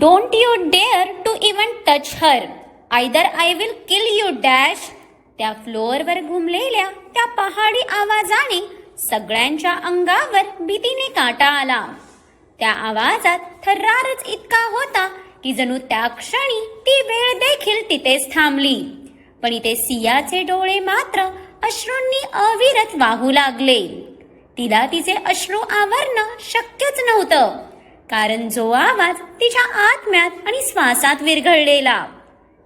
Don't you dare to even touch her either I will kill you dash त्या फ्लोअरवर घुमलेल्या त्या पहाडी आवाजाने सगळ्यांच्या अंगावर भीतीने काटा आला. त्या आवाजात थर्रारच इतका होता की जणू त्या क्षणी ती वेळ देखील तिथेच थांबली. पण इथे सियाचे डोळे मात्र अश्रूंनी अविरत वाहू लागले. तिला तिचे अश्रू आवरणं शक्यच नव्हतं. कारण जो आवाज तिच्या आत्म्यात आणि श्वासात विरघळलेला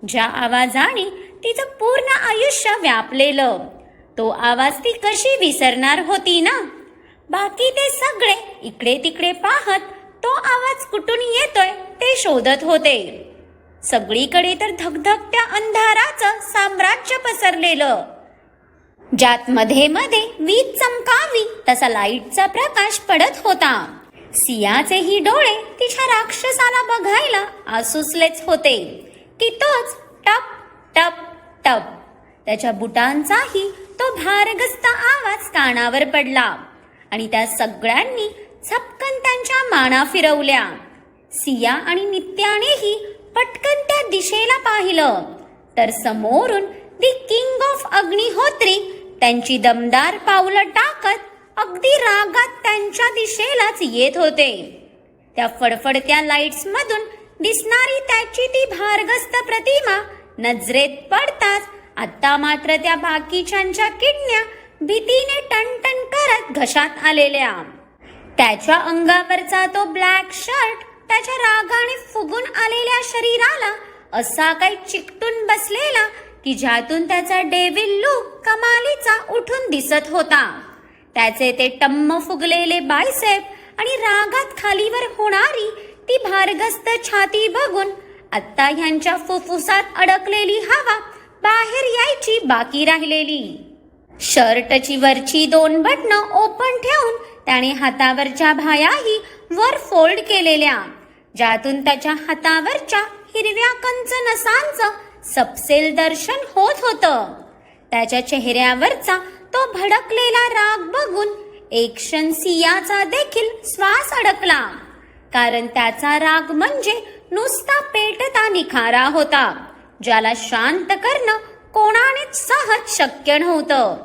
ज्या आवाजाने तिचं पूर्ण आयुष्य व्यापलेलं तो आवाज ती कशी विसरणार होती ना? बाकी ते सगळे इकडे तिकडे पाहत तो आवाज कुठून येतोय ते शोधत होते. सगळीकडे तर धगधगत्या अंधाराचं साम्राज्य पसरलेलं. ज्यात मध्ये मध्ये वीज चमकावी तसा लाईटचा प्रकाश पडत होता. सियाचेही डोळे तिच्या राक्षसाला बघायला आसुसलेच होते. की तोच टप टप टप. त्याच्या बुटांचाही तो भारगस्त आवाज कानावर पडला आणि त्या सगळ्यांनी झपकन त्यांच्या माना फिरवल्या. सिया आणि नित्यानेही पटकन त्या दिशेला पाहिलं. तर समोरून दी किंग ऑफ अग्निहोत्री त्यांची दमदार पावलं टाकत अगदी रागात त्यांच्या दिशेलाच येत होते. त्या फडफडत्या लाईट्समधून दिसणारी त्याची ती भारगस्त प्रतिमा नजरेत पडताच आता मात्र त्या बाकीच्यांच्या किडण्या भीतीने टणटण करत घशात आलेल्या. त्याच्या अंगावरचा तो ब्लॅक शर्ट त्याच्या रागाने फुगून आलेल्या शरीराला असा काही चिकटून बसलेला की ज्यातून त्याचा डेव्हिल लुक कमालीचा उठून दिसत होता. त्याचे ते टम्म फुगलेले बायसेप आणि रागात खालीवर होणारी ती भारगस्त छाती बघून आत्ता ह्यांच्या फुफ्फुसात अडकलेली हवा बाहेर यायची बाकी राहिलेली. शर्टची वरची दोन बटणं ओपन ठेवून त्याने हातावरच्या भायाही वर फोल्ड केलेल्या ज्यातून त्याच्या हातावरच्या हिरव्या कंच नसांचं सपसेल दर्शन होत होतं. त्याच्या चेहऱ्यावरचा तो भडकलेला राग बघून एक क्षण सियाचा देखील श्वास अडकला. कारण त्याचा राग म्हणजे नुसता पेटता निखारा होता ज्याला शांत करणं कोणानेच सहज शक्य नव्हतं.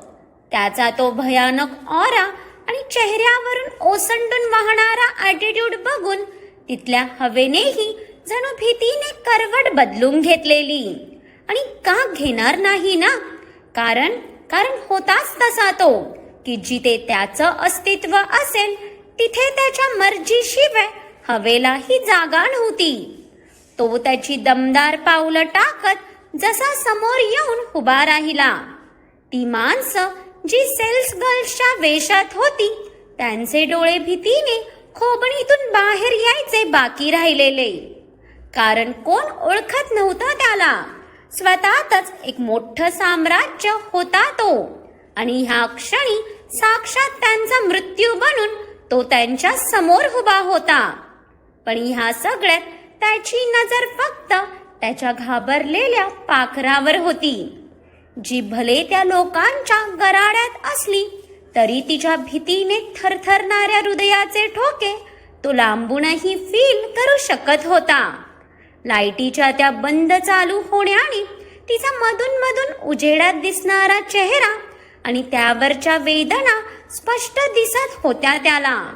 त्याचा तो भयानक ऑरा आणि चेहऱ्यावरून ओसंडून वाहणारा ॲटिट्यूड बघून तिथल्या हवेनेही जणू भीतीने करवट बदलून घेतलेली. आणि का घेणार नाही ना? कारण कारण होताच तसा तो की जिथे त्याचं अस्तित्व असेल तिथे त्याच्या मर्जीशिवाय हवेला ही जागा नव्हती. तो त्याची दमदार पावलं टाकत जसा समोर येऊन उभा राहिला. ती माणसं जी सेल्स गर्ल्सच्या वेशात होती त्यांचे डोळे भीतीने खोबणीतून बाहेर यायचे बाकी राहिलेले. कारण कोण ओळखत नव्हतं त्याला. स्वतःतच एक मोठं साम्राज्य होता तो. आणि ह्या क्षणी साक्षात त्यांचा मृत्यू बनून तो त्यांच्यासमोर उभा होता. पण ह्या सगळ्यात त्याची नजर फक्त त्याच्या घाबरलेल्या पाखरावर होती. जी भले त्या लोकांच्या गराड्यात असली तरी तिच्या भीतीने थरथरणाऱ्या हृदयाचे ठोके तो लांबूनही फील करू शकत होता. लाईटीच्या त्या बंद चालू होण्याने तिचा मधून मधून उजेडात दिसणारा चेहरा आणि त्यावरच्या वेदना स्पष्ट दिसत होत्या त्याला.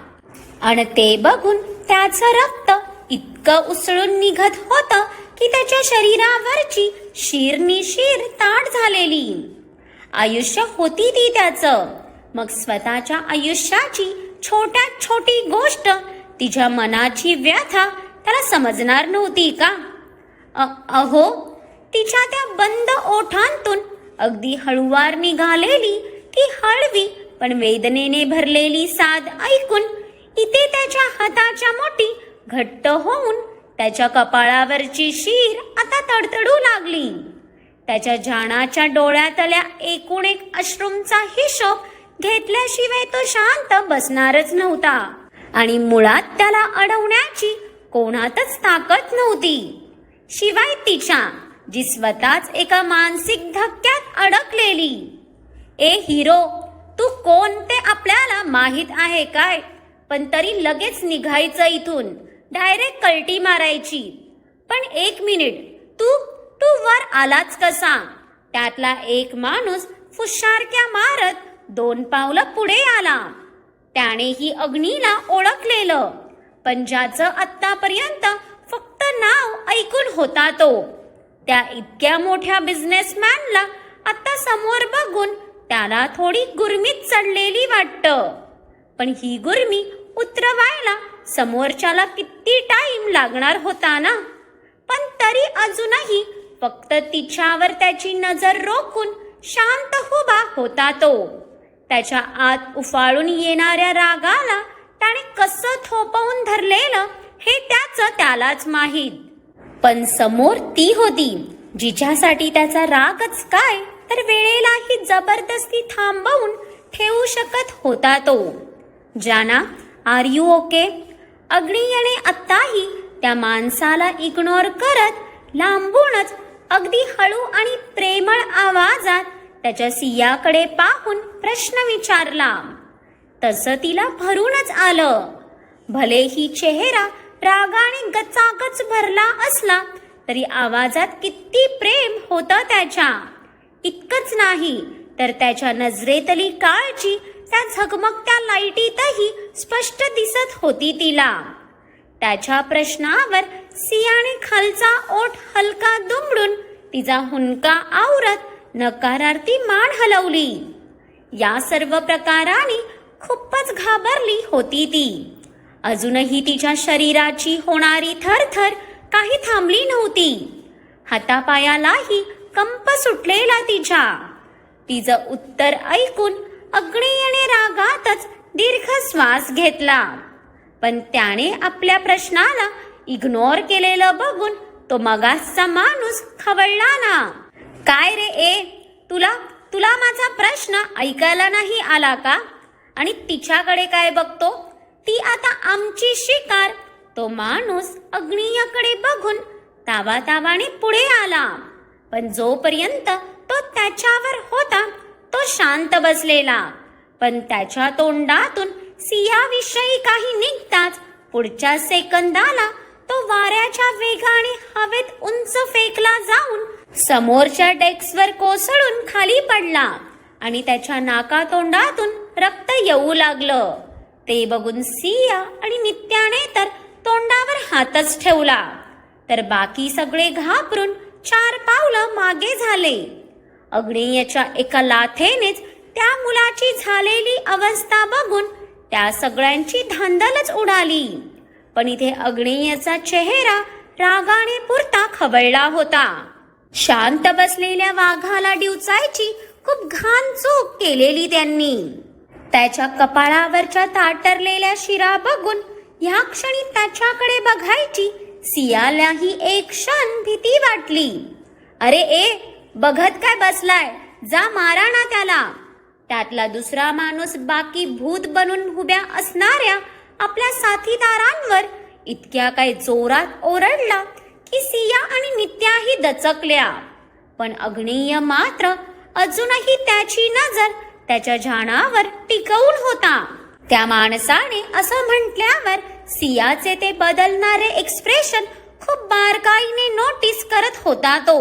आणि ते बघून त्याचं रक्त इतकं उसळून निघत होतं की त्याच्या शरीरावरची शिरनी शिर ताट झालेली. आयुष्य होती ती त्याचं. मग स्वतःच्या आयुष्याची छोट्यात छोटी गोष्ट तिच्या मनाची व्यथा त्याला समजणार नव्हती का? अ- अहो तिच्या त्या बंद ओठांतून अगदी हळुवार निघालेली ती हळवी पण वेदनेने भरलेली साद ऐकून इथे त्याच्या हाताच्या मोठी घट्ट होऊन त्याच्या कपाळावरची शीर आता तडतडू लागली. त्याच्या जाणाच्या डोळ्यातल्या एकूण एक अश्रूंचा हिशोब घेतल्याशिवाय तो शांत बसणारच नव्हता आणि मुळात त्याला अडवण्याची कोणातच ताकद नव्हती. शिवाय तिच्या जी स्वतःच एका मानसिक धक्क्यात अडकलेली. ए हिरो तू कोण ते आपल्याला माहीत आहे काय? पण तरी लगेच निघायचं इथून डायरेक्ट कल्टी मारायची. पण एक मिनिट तू तू वर आलाच कसा? त्यातला एक माणूस फुशारक्या मारत दोन पावलं पुढे आला. त्याने ही अग्नीला ओळखलेलं. पण ज्याचं आत्तापर्यंत फक्त नाव ऐकून होता तो. त्या इतक्या मोठ्या बिझनेसमॅनला आता समोर बघून त्याला थोडी गुरमीत चढलेली वाटतं. पण ही गुरमी उतरवायला समोरच्याला किती टाइम लागणार होता ना? पण तरी अजूनही फक्त तिच्यावर त्याची नजर रोखून शांत उभा होता तो. त्याच्या आत उफाळून येणाऱ्या रागाला त्याने कसं थोपवून धरलेलं हे त्याचं त्यालाच माहीत. पण समोर ती होती जिच्यासाठी त्याचा रागच काय तर वेळेलाही जबरदस्ती थांबवून ठेवू शकत होता तो. जाना आर यू ओके अग्नियने आत्ताही त्या माणसाला इग्नोर करत लांबूनच अगदी हळू आणि प्रेमळ आवाजात त्याच्या सियाकडे पाहून प्रश्न विचारला. तसं तिला भरूनच आलं. भलेही चेहरा रागाने गचागच भरला असला तरी आवाजात किती प्रेम होतं त्याच्या. इतकंच नाही तर त्याच्या नजरेतली काळजी त्या झगमगत्या लाईटीतही स्पष्ट दिसत होती तिला. त्याच्या प्रश्नावर सियाने खालचा ओठ हलका दुमडून तिचा हुंका आवरत नकारार्थी मान हलवली. या सर्व प्रकाराने खूपच घाबरली होती ती. अजूनही तिच्या शरीराची होणारी थरथर काही थांबली नव्हती. हातापायालाही कंप सुटलेला तिच्या. तिचं उत्तर ऐकून अग्नेयने रागातच दीर्घ श्वास घेतला. पण त्याने आपल्या प्रश्नाला इग्नोर केलेलं बघून तो मगासचा माणूस खवळला ना. काय रे ए? तुला तुला माझा प्रश्न ऐकायला नाही आला का? आणि तिच्याकडे काय बघतो? ती आता आमची शिकार. तो माणूस अग्नियाकडे बघून तावा तावाने पुढे आला. पण जोपर्यंत तो त्याच्यावर होता तो शांत बसलेला. पण त्याच्या तोंडातून सियाविषयी काही निघताच. पुढच्या सेकंदाला तो वाऱ्याच्या वेगाने हवेत उंच फेकला जाऊन समोरच्या डेस्कवर कोसळून खाली पडला आणि त्याच्या नाकातोंडातून रक्त येऊ लागलं. ते बघून सिया आणि नित्याने तर तोंडावर हातच ठेवला. तर बाकी सगळे घाबरून चार पावलं मागे झाले. अग्नेयाच्या एका लाथेनेच त्या मुलाची झालेली अवस्था बघून त्या सगळ्यांची धांदलच उडाली. पण इथे अग्नेयाचा चेहरा रागाने पुरता खवळला होता. शांत बसलेल्या वाघाला डिवचायची खूप घाण चूक केलेली त्यांनी. त्याच्या कपाळावरच्या ताटरलेल्या शिरा बघून ह्या क्षणी त्याच्याकडे बघायची सियालाही एक क्षण भीती वाटली. अरे ए बघत काय बसलाय? जा मारा ना त्याला. त्यातला दुसरा माणूस बाकी भूत बनून उभ्या असणाऱ्या आपल्या साथीदारांवर इतक्या काय जोरात ओरडला की सिया आणि नित्याही दचकल्या. पण अग्नेय मात्र अजूनही त्याची नजर त्याच्या झाडावर टिकवून होता. त्या माणसाने असं म्हटल्यावर सियाचे ते बदलणारे एक्सप्रेशन खूप बारकाईने नोटीस करत होता तो.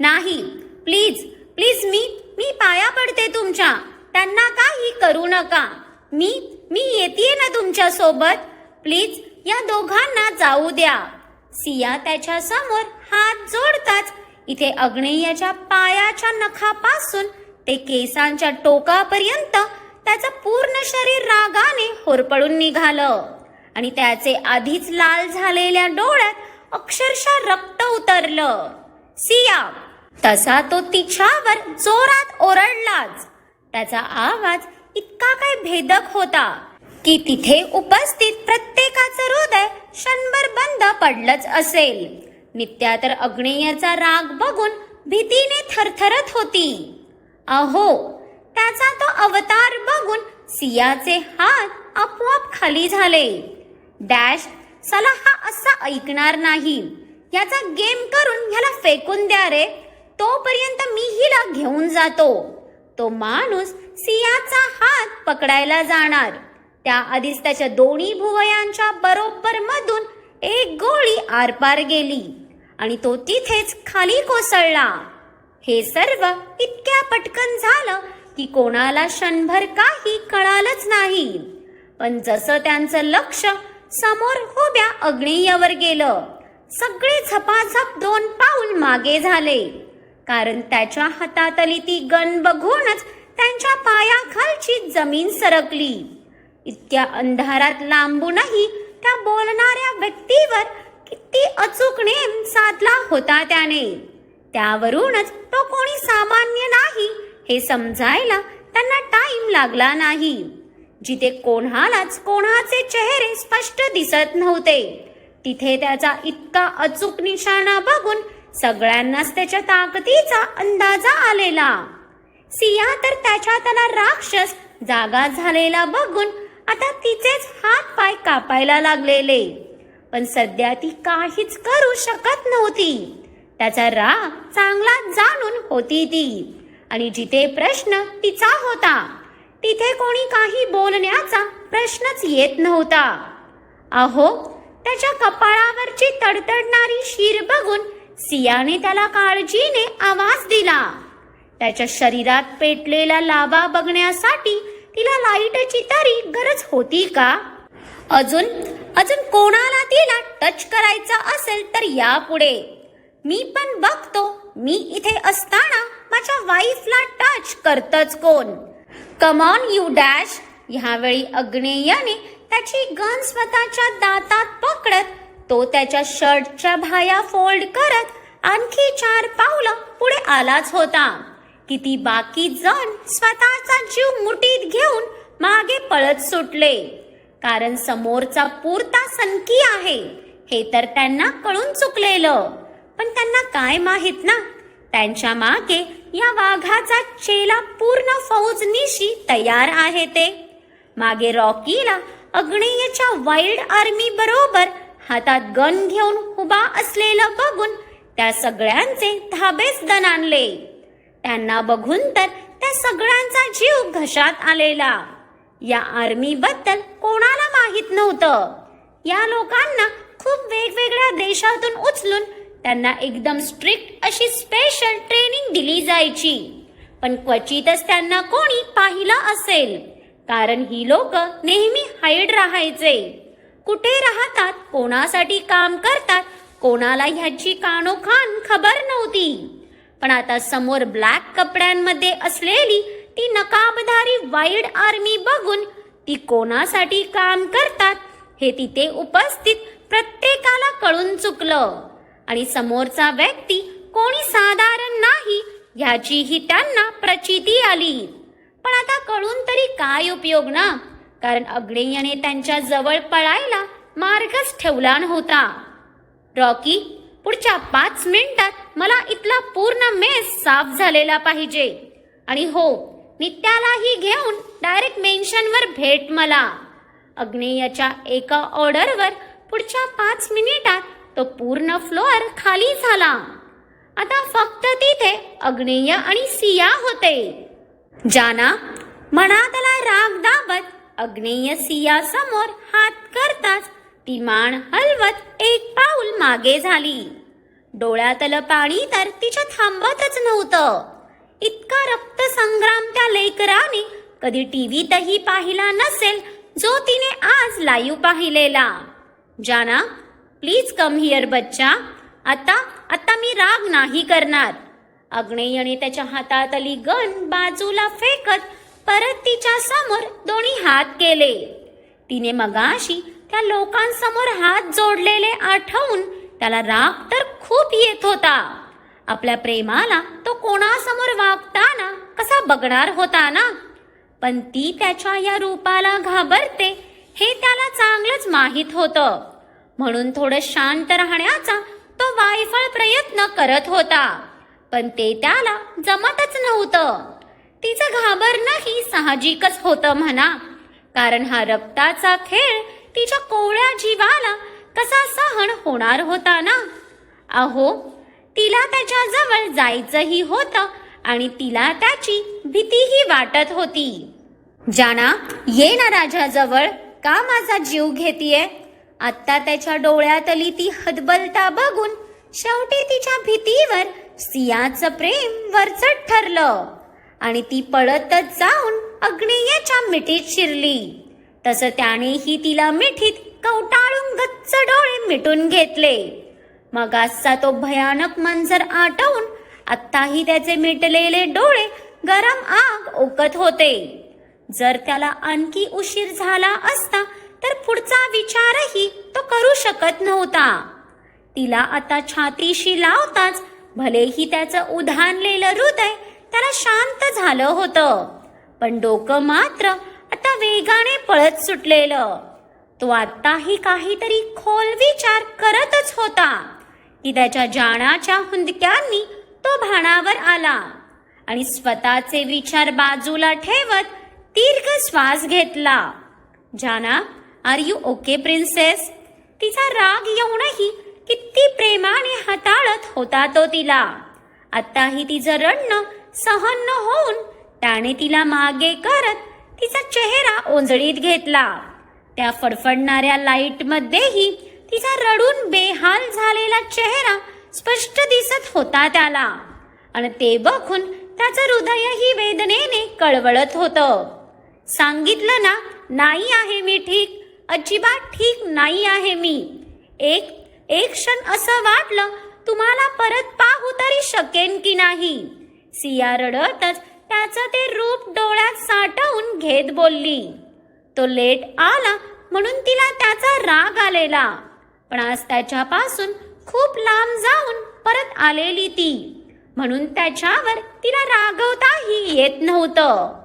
नाही प्लीज प्लीज मी मी पाया पडते तुमच्या. त्यांना काही करू नका. मी मी येते ना तुमच्यासोबत. प्लीज या दोघांना जाऊ द्या. सिया त्याच्यासमोर हात जोडताच इथे अग्नेयाच्या पायाच्या नखापासून ते केसांच्या टोकापर्यंत त्याचं पूर्ण शरीर रागाने होरपळून निघालं. आणि त्याचे आधीच लाल झालेल्या डोळ्यात अक्षरशः रक्त उतरलं. सिया तसा तो तिच्यावर जोरात ओरडलाच. त्याचा आवाज इतका काय भेदक होता की तिथे उपस्थित प्रत्येकाचं हृदय क्षणभर बंद पडलंच असेल. नित्या तर अग्नेयाचा राग बघून भीतीने थरथरत होती. अहो त्याचा तो अवतार बघून सियाचे हात आपोआप खाली झाले. डॅश चला हा असा ऐकणार नाही. याचा गेम करून ह्याला फेकून द्या रे. तोपर्यंत मी हिला घेऊन जातो. तो माणूस सियाचा हात पकडायला जाणार. त्याआधीच त्याच्या दोन्ही भुवयांच्या बरोबर मधून एक गोळी आरपार गेली आणि तो तिथेच खाली कोसळला. हे सर्व इतक्या पटकन झालं की कोणाला क्षणभर काही कळालंच नाही. पण जसं त्यांचं लक्ष समोर उभ्या अग्नेयावर गेलं सगळे झपाझप दोन पाऊल मागे झाले. कारण त्याच्या हातातली ती गण बघूनच त्यांच्या पायाखालची जमीन सरकली. इतक्या अंधारात लांबूनही त्या बोलणाऱ्या व्यक्तीवर किती अचूक नेम साधला होता त्याने. त्यावरूनच तो कोणी सामान्य नाही हे समजायला त्यांना टाइम लागला नाही. जिथे कोणालाच कोणाचे चेहरे स्पष्ट दिसत नव्हते तिथे त्याचा इतका अचूक निशाणा बघून सगळ्यांनाच त्याच्या ताकदीचा अंदाजा आलेला. सिया तर त्याच्या त्याला राक्षस जागा झालेला बघून आता तिचेच हात पाय कापायला लागलेले. पण सध्या ती काहीच करू शकत नव्हती. त्याचा राग चांगला जाणून होती ती. आणि जिथे प्रश्न तिचा होता तिथे कोणी काही बोलण्याचा प्रश्नच येत नव्हता. अहो त्याच्या कपाळावरची तडतडणारी शीर बघून सियाने त्याला काळजीने आवाज दिला. त्याच्या शरीरात पेटलेला लावा बघण्यासाठी तिला लाईटची तरी गरज होती का? अजून अजून कोणाला तिला टच करायचा असेल तर यापुढे. मी पण बघतो. मी इथे असताना माझ्या वाईफला टच करतच कोण? कमॉन यू डॅश ह्यावेळी अग्नेयाने त्याची गन स्वतःच्या दातात पकडत तो त्याच्या शर्टच्या भाया फोल्ड करत आणखी चार पावलं पुढे आलाच होता. किती बाकी जण स्वतःचा जीव मुठीत घेऊन मागे पळत सुटले. कारण समोरचा पुरता सनकी आहे. हे तर त्यांना कळून चुकलेलं. पण त्यांना काय माहीत ना? त्यांच्या मागे या वाघाचा चेला पूर्ण फौजनिशी तयार आहे ते. मागे रॉकीला अग्नेयच्या वाईल्ड आर्मी बरोबर हातात गन घेऊन उभा असलेलं बघून त्या सगळ्यांचे धाबेच दणाणले त्यांना बघून तर त्या सगळ्यांचा जीव घशात आलेला. या आर्मी बद्दल कोणाला माहीत नव्हतं? या लोकांना खूप वेगवेगळ्या देशातून उचलून त्यांना एकदम स्ट्रिक्ट अशी स्पेशल ट्रेनिंग दिली जायची. पण क्वचितच त्यांना कोणी पाहिलं असेल. कारण ही लोक नेहमी हाईड राहायचे. कुठे राहतात कोणासाठी काम करतात कोणाला ह्याची कानोखान खबर नव्हती. पण आता समोर ब्लॅक कपड्यांमध्ये असलेली ती नकाबधारी वाईड आर्मी बघून ती कोणासाठी काम करतात हे तिथे उपस्थित प्रत्येकाला कळून चुकलं. आणि समोरचा व्यक्ती कोणी साधारण नाही ह्याचीही त्यांना प्रचिती आली. पण आता कळून तरी काय उपयोग ना? कारण अग्नेयाने त्यांच्या जवळ पळायला मार्गच ठेवला नव्हता. रॉकी पुढच्या पाच मिनिटात मला इथला पूर्ण मेस साफ झालेला पाहिजे. आणि हो नित्यालाही घेऊन डायरेक्ट मेन्शनवर भेट मला. अग्नेयाच्या एका ऑर्डरवर पुढच्या पाच मिनिटात तो पूर्ण फ्लोअर खाली झाला. आता फक्त तिथे अग्नेय आणि सिया होते. जाना मनातला राग दाबत अग्नेय सिया समोर हात करताच ती मान हलवत एक पाऊल मागे झाली. डोळ्यातलं पाणी तर तिच्या थांबतच नव्हतं. इतका रक्तसंग्राम त्या लेकराने कधी टीव्हीतही पाहिला नसेल जो तिने आज लाईव्ह पाहिलेला. जाना प्लीज कम हिअर बच्चा. आता आता मी राग नाही करणार. अग्नेयने त्याच्या हातात आली गन बाजूला फेकत परत तिच्या समोर दोन्ही हात केले. तिने मगाशी त्या लोकांसमोर हात जोडलेले आठवून त्याला राग तर खूप येत होता. आपल्या प्रेमाला तो कोणासमोर वागताना कसा बघणार होता ना? पण ती त्याच्या या रूपाला घाबरते हे त्याला चांगलंच माहीत होतं. म्हणून थोडं शांत राहण्याचा तो वायफळ प्रयत्न करत होता. पण ते त्याला जमतच नव्हतं. तिचं घाबरणंही साहजिकच होतं म्हणा. कारण हा रक्ताचा खेळ तिच्या कोवळ्या जीवाला कसा सहन होणार होता ना? अहो तिला त्याच्याजवळ जायचंही होतं आणि तिला त्याची भीतीही वाटत होती. जाना ये ना राजाजवळ. का माझा जीव घेतीये? आत्ता त्याच्या डोळ्यातली ती हदबलता बघून शेवटी तिच्या भीतीवर सियाचं प्रेम वरचट ठरलं. आणि ती पळतच जाऊन अग्नेयाच्या मिठीत शिरली. तसं त्यानेही तिला मिठीत कवटाळून गच्च डोळे मिटून घेतले. मग आजचा तो भयानक मंजर आटवून आत्ताही त्याचे मिटलेले डोळे गरम आग ओकत होते. जर त्याला आणखी उशीर झाला असता तर पुढचा विचारही तो करू शकत नव्हता. तिला आता छातीशी लावताच भलेही त्याचं उधाणलेलं हृदय त्याला शांत झालं होतं. पण डोकं मात्र आता वेगाने पळत सुटलेलं. तो आत्ताही काहीतरी खोल विचार करतच होता. की त्याच्या जाण्याच्या हुंदक्यांनी तो भाणावर आला आणि स्वतःचे विचार बाजूला ठेवत दीर्घ श्वास घेतला. जाना आर यू ओके प्रिन्सेस तिचा राग येऊनही किती प्रेमाने हाताळत होता तो तिला. आत्ताही तिचं रडणं सहन न होऊन त्याने तिला मागे करत तिचा चेहरा ओंजळीत घेतला. त्या फडफडणाऱ्या लाईटमध्येही तिचा रडून बेहाल झालेला चेहरा स्पष्ट दिसत होता त्याला. आणि ते बघून त्याचं हृदयही वेदनेने कळवळत होतं. सांगितलं ना नाही आहे मी ठीक. अजिबात ठीक नाही आहे मी. एक एक क्षण असं वाटलं तुम्हाला परत पाहू तरी शकेन की नाही. सिया रडतच त्याचं ते रूप डोळ्यात साठवून घेत बोलली. तो लेट आला म्हणून तिला त्याचा राग आलेला. पण आज त्याच्यापासून खूप लांब जाऊन परत आलेली ती. म्हणून त्याच्यावर तिला रागवताही येत नव्हतं.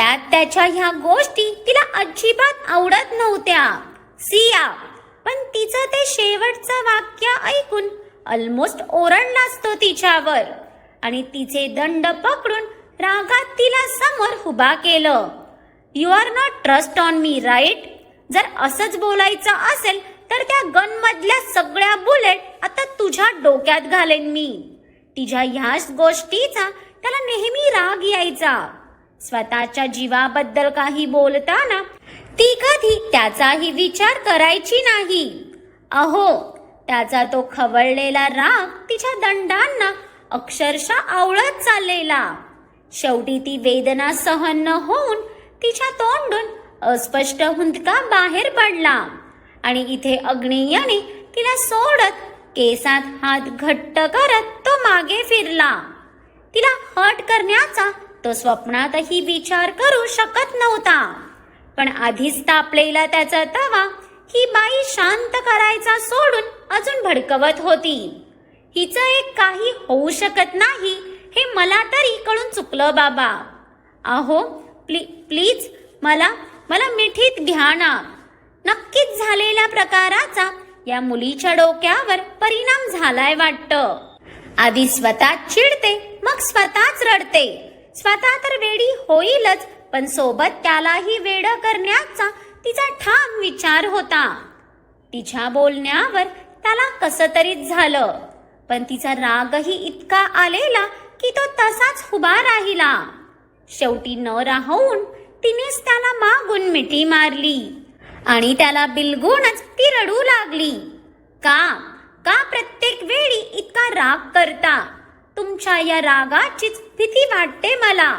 त्यात त्याच्या ह्या गोष्टी तिला अजिबात आवडत नव्हत्या. सिया. पण तिचं ते शेवटचं वाक्य ऐकून ऑलमोस्ट ओरडलाच तो तिच्यावर. आणि तिचे दंड पकडून रागात तिला समोर उभा केलं. You are not trust on me right जर असंच बोलायचं असेल तर त्या गनमधल्या सगळ्या बुलेट आता तुझ्या डोक्यात घालेन मी. तिच्या ह्याच गोष्टीचा त्याला नेहमी राग यायचा. स्वतःच्या जीवाबद्दल काही बोलताना ती कधी त्याचाही विचार करायची नाही. अहो त्याचा तो खवळलेला राग तिच्या दंडांना अक्षरशः आवळत चाललेला. शेवटी ती वेदना सहन न होऊन तिच्या तोंडून अस्पष्ट हुंदका बाहेर पडला आणि इथे अग्नियाने तिला सोडत केसात हात घट्ट करत तो मागे फिरला. तिला हट करण्याचा तो स्वप्नातही विचार करू शकत नव्हता. पण आधीच तापलेला त्याचा तवा ही बाई शांत करायचा सोडून अजून भडकवत होती. हिचं एक काही होऊ शकत नाही हे मला तरी कळून चुकलं बाबा. अहो प्ली प्लीज मला मला मिठीत घ्या ना. नक्कीच झालेल्या प्रकाराचा या मुलीच्या डोक्यावर परिणाम झालाय वाटतं. आधी स्वतः चिडते मग स्वतःच रडते. स्वतः तर वेडी होईलच पण सोबत त्यालाही वेड करण्याचा तिचा ठाम विचार होता. तिच्या बोलण्यावर त्याला कस तरीच झालं पण तिचा रागही इतका आलेला की तो तसाच उभा राहिला. शेवटी न राहून तिनेच त्याला मागून मिठी मारली आणि त्याला बिलगूनच ती रडू लागली. का? का प्रत्येक वेळी इतका राग करता? तुमच्या या रागाचीच भीती वाटते मला.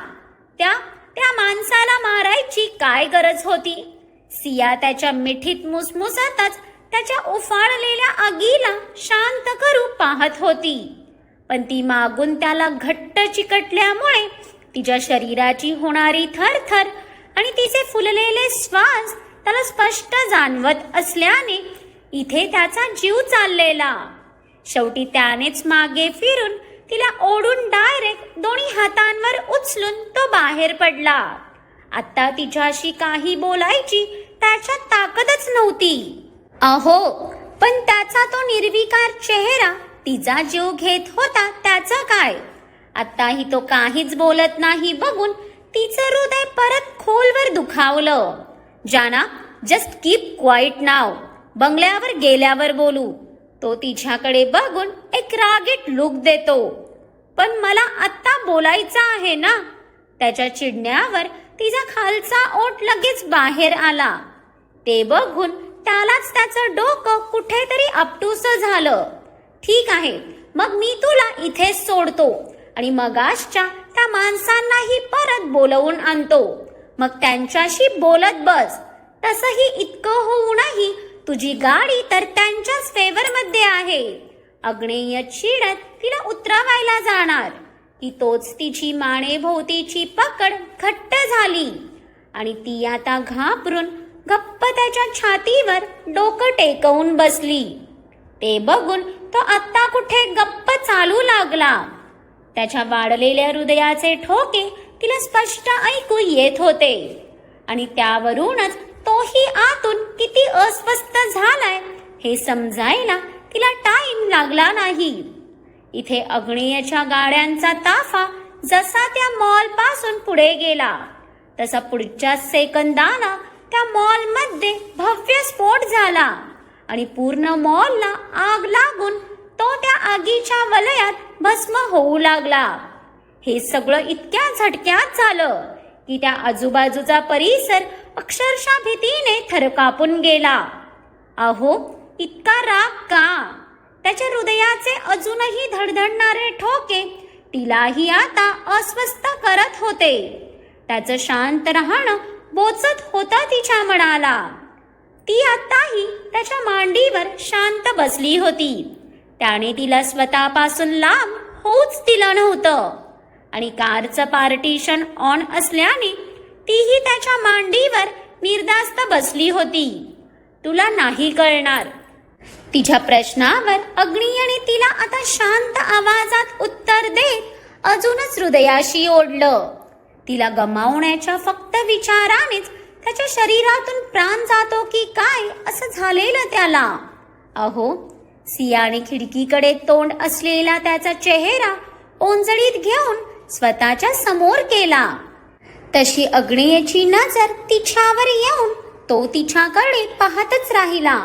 त्या त्या माणसाला मारायची काय गरज होती? सिया त्याच्या मिठीत मुसमुसातच त्याच्या उफाळलेल्या आगीला शांत करू पाहत होती. पण ती मागून त्याला घट्ट चिकटल्यामुळे तिच्या शरीराची होणारी थरथर आणि तिचे फुललेले श्वास त्याला स्पष्ट जाणवत असल्याने इथे त्याचा जीव चाललेला. शेवटी त्यानेच मागे फिरून तिला ओढून डायरेक्ट दोन्ही हातांवर उचलून तो बाहेर पडला. आता तिच्याशी काही बोलायची त्याच्यात ताकदच नव्हती. अहो पण त्याचा तो निर्विकार चेहरा तिचा जीव घेत होता त्याचं काय? आताही तो काहीच बोलत नाही बघून तिचं हृदय परत खोलवर दुखावलं. जाना जस्ट कीप क्वाईट नाव बंगल्यावर गेल्यावर बोलू. तो तिच्याकडे बघून एक रागीट लुक देतो. पण मला आत्ता बोलायचं आहे ना? त्याच्या चिडण्यावर तिचा खालचा ओठ लगेच बाहेर आला. ते बघून त्यालाच त्याचं डोकं कुठेतरी अपटूस झालं. ठीक आहे मग मी तुला इथेच सोडतो आणि मगाशच्या त्या माणसांनाही परत बोलवून आणतो. मग त्यांच्याशी बोलत बस. तसंही इतकं होऊनही तुझी गाडी तर त्यांच्याच फेवर मध्ये आहे. अग्नेय चिडत तिला उतरवायला जाणार. की तोच तिची मानेभोवतीची पकड घट्ट झाली. आणि ती आता घाबरून गप्प त्याच्या छातीवर डोकं टेकवून बसली. ते बघून तो आत्ता कुठे गप्प चालू लागला. त्याच्या वाढलेल्या हृदयाचे ठोके तिला स्पष्ट ऐकू येत होते. आणि त्यावरूनच तोही आतून किती अस्वस्थ झालाय हे समजायला तिला टाइम लागला नाही. इथे अग्नेयच्या गाड्यांचा ताफा जसा त्या मॉलपासून पुढे गेला तसा पुढच्या सेकंदाला त्या मॉलमध्ये भव्य स्फोट झाला आणि पूर्ण मॉलला आग लागून तो त्या आगीच्या वलयात भस्म होऊ लागला. हे सगळं इतक्या झटक्यात झालं की त्या आजूबाजूचा परिसर अक्षरशः भीतीने थरकापून गेला. अहो इतका राग का? त्याच्या हृदयाचे अजूनही धडधडणारे ठोके तिलाही आता अस्वस्थ करत होते. त्याचं शांत राहणं बोचत होता तिच्या मनाला. ती आताही त्याच्या मांडीवर शांत बसली होती. त्याने तिला स्वतःपासून लांब होऊच दिलं नव्हतं. आणि कारचं पार्टिशन ऑन असल्याने तीही त्याच्या मांडीवर निर्धास्त बसली होती. तुला नाही कळणार. तिच्या प्रश्नावर अग्नियाने तिला आता शांत आवाजात उत्तर देत अजूनच हृदयाशी ओढलं. तिला गमावण्याच्या फक्त विचारानेच त्याच्या शरीरातून प्राण जातो की काय असं झालेलं त्याला. अहो सियाने खिडकीकडे तोंड असलेला त्याचा चेहरा ओंजळीत घेऊन स्वतःच्या समोर केला. तशी अग्नेयची नजर तिच्यावर येऊन तो तिच्याकडे पाहतच राहिला.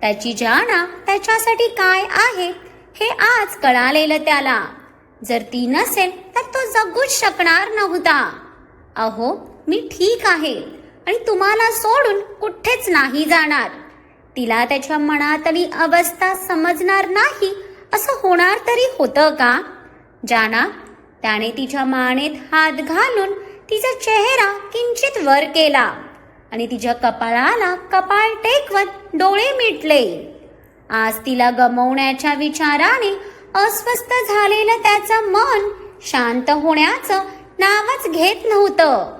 त्याची जाणा त्याच्यासाठी काय आहे हे आज कळालेलं त्याला. जर ती नसेल तर तो जगूच शकणार नव्हता. अहो मी ठीक आहे आणि तुम्हाला सोडून कुठेच नाही जाणार. तिला त्याच्या मनातली अवस्था समजणार नाही असं होणार तरी होतं का? जाना त्याने तिच्या मानेत हात घालून तिचा चेहरा किंचित वर केला आणि तिच्या कपाळाला कपाळ टेकवत डोळे मिटले. आज तिला गमवण्याच्या विचाराने अस्वस्थ झालेलं त्याचं मन शांत होण्याचं नावच घेत नव्हतं.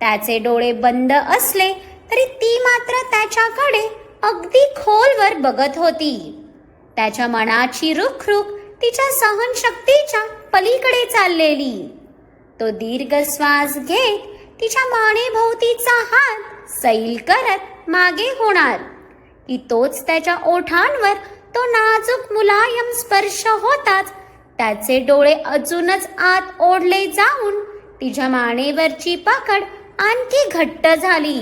त्याचे डोळे बंद असले तरी ती मात्र त्याच्याकडे अगदी खोलवर बघत होती. त्याच्या मनाची रुखरुख तिच्या सहनशक्तीच्या पलीकडे चाललेली. तो दीर्घ श्वास घेत तिच्या मानेभोवतीचा हात सैल करत मागे होणार. की तोच त्याच्या ओठांवर तो नाजूक मुलायम स्पर्श होताच त्याचे डोळे अजूनच आत ओढले जाऊन तिच्या मानेवरची पकड आणखी घट्ट झाली.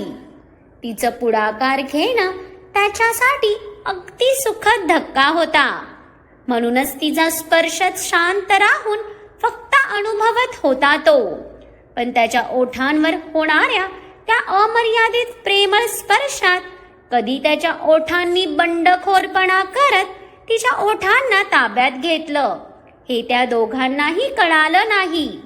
तिचं पुढाकार घेणं त्याच्यासाठी अगदी सुखद धक्का होता. म्हणूनच तिचा स्पर्शच शांत राहून फक्त अनुभवत होता तो. पण त्याच्या ओठांवर होणाऱ्या त्या अमर्यादित प्रेमळ स्पर्शात कधी त्याच्या ओठांनी बंडखोरपणा करत तिच्या ओठांना ताब्यात घेतलं हे त्या दोघांनाही कळालं नाही.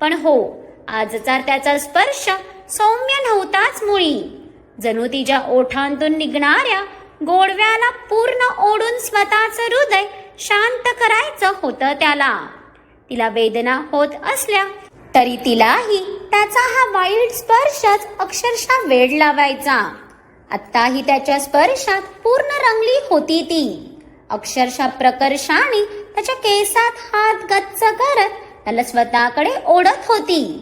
पण हो आजचा त्याचा स्पर्श सौम्य नव्हताच मुळी. जणू तिच्या ओठांतून निघणाऱ्या गोडव्याला पूर्ण ओढून स्वतःचं हृदय शांत करायचं होतं त्याला. तिला वेदना होत असल्या तरी तिलाही त्याचा हा वाईट स्पर्शच अक्षरशः वेड लावायचा. आत्ताही त्याच्या स्पर्शात पूर्ण रंगली होती ती. अक्षरशः प्रकर्षाने त्याच्या केसात हात गच्च करत त्याला स्वतःकडे ओढत होती.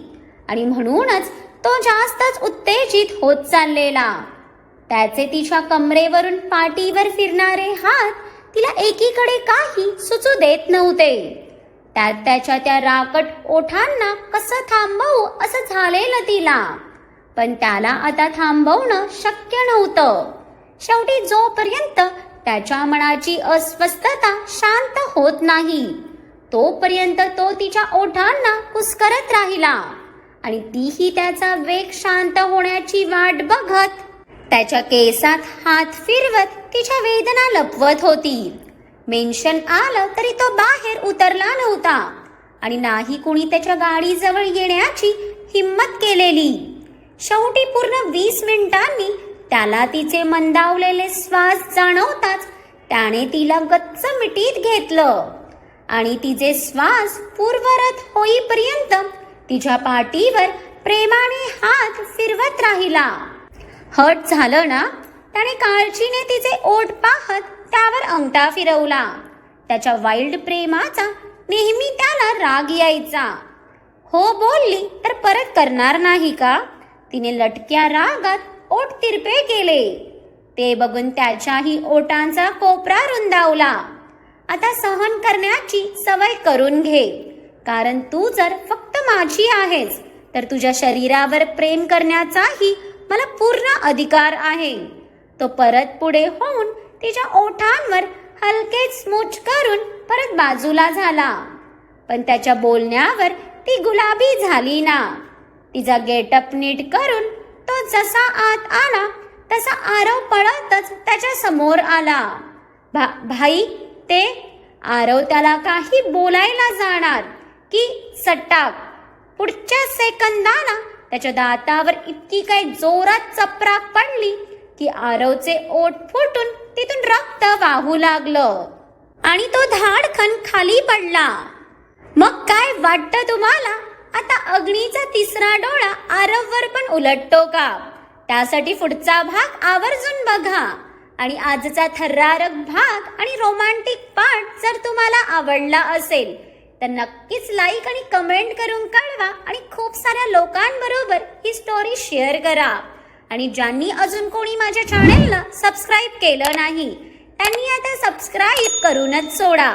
आणि म्हणूनच तो जास्तच उत्तेजित होत चाललेला. त्याचे तिच्या कमरेवरून पाठीवर फिरणारे हात तिला एकीकडे काही सुचू देत नव्हते. त्यात त्याच्या त्या राकट ओठांना कसं थांबवू असं झालेलं तिला. पण त्याला आता थांबवणं शक्य नव्हतं. शेवटी जोपर्यंत त्याच्या मनाची अस्वस्थता शांत होत नाही तोपर्यंत तो तिच्या ओठांना कुस्करत राहिला आणि तीही त्याचा वेग शांत होण्याची वाट बघत त्याच्या केसात हात फिरवत तिच्या वेदना लपवत होती. मेन्शन आलं तरी तो बाहेर उतरला नव्हता. आणि नाही कुणी त्याच्या गाडीजवळ येण्याची हिम्मत केलेली. शेवटी पूर्ण वीस मिनिटांनी त्याला तिचे मंदावलेले श्वास जाणवताच त्याने तिला गच्च मिटीत घेतलं. आणि तिचे श्वास पूर्वरत होईपर्यंत तिच्या पाठीवर प्रेमाने हात फिरवत राहिला. हट झालं ना? त्याने काळजीने तिचे ओठ पाहत त्यावर अंगठा फिरवला. त्याच्या वाईल्ड प्रेमाचा नेहमी त्याला राग यायचा. हो बोलली तर परत करणार नाही का? तिने लटक्या रागात ओट तिरपे केले. ते बघून त्याच्याही ओटांचा कोपरा रुंदावला. आता सहन करण्याची सवय करून घे. कारण तू जर फक्त माझी आहेस तर तुझ्या शरीरावर प्रेम करण्याचाही मला पूर्ण अधिकार आहे. तो परत पुढे होऊन तिच्या ओठांवर हलके स्मूच करून परत बाजूला झाला. पण त्याच्या बोलण्यावर ती गुलाबी झाली ना. तिचा गेटअप नीट करून तो जसा आत आला तसा आरव पळतच त्याच्यासमोर आला. भा भाई ते आरव त्याला काही बोलायला जाणार की सट्टाक? पुढच्या सेकंदाला त्याच्या दातावर इतकी काही जोरात चपराक पडली की आरवचे ओठ फुटून तिथून रक्त वाहू लागलं. आणि तो धाडखन खाली पडला. मग काय वाटतं तुम्हाला? आता अग्नीचा तिसरा डोळा आरववर पण उलटतो का? त्यासाठी पुढचा भाग आवर्जून बघा. आणि आजचा थरारक भाग आणि रोमांटिक पार्ट जर तुम्हाला आवडला असेल तर नक्कीच लाईक आणि कमेंट करून कळवा आणि खूप साऱ्या लोकांबरोबर ही स्टोरी शेअर करा. आणि ज्यांनी अजून कोणी माझ्या चॅनेलला सबस्क्राईब केलं नाही त्यांनी आता सबस्क्राईब करूनच सोडा.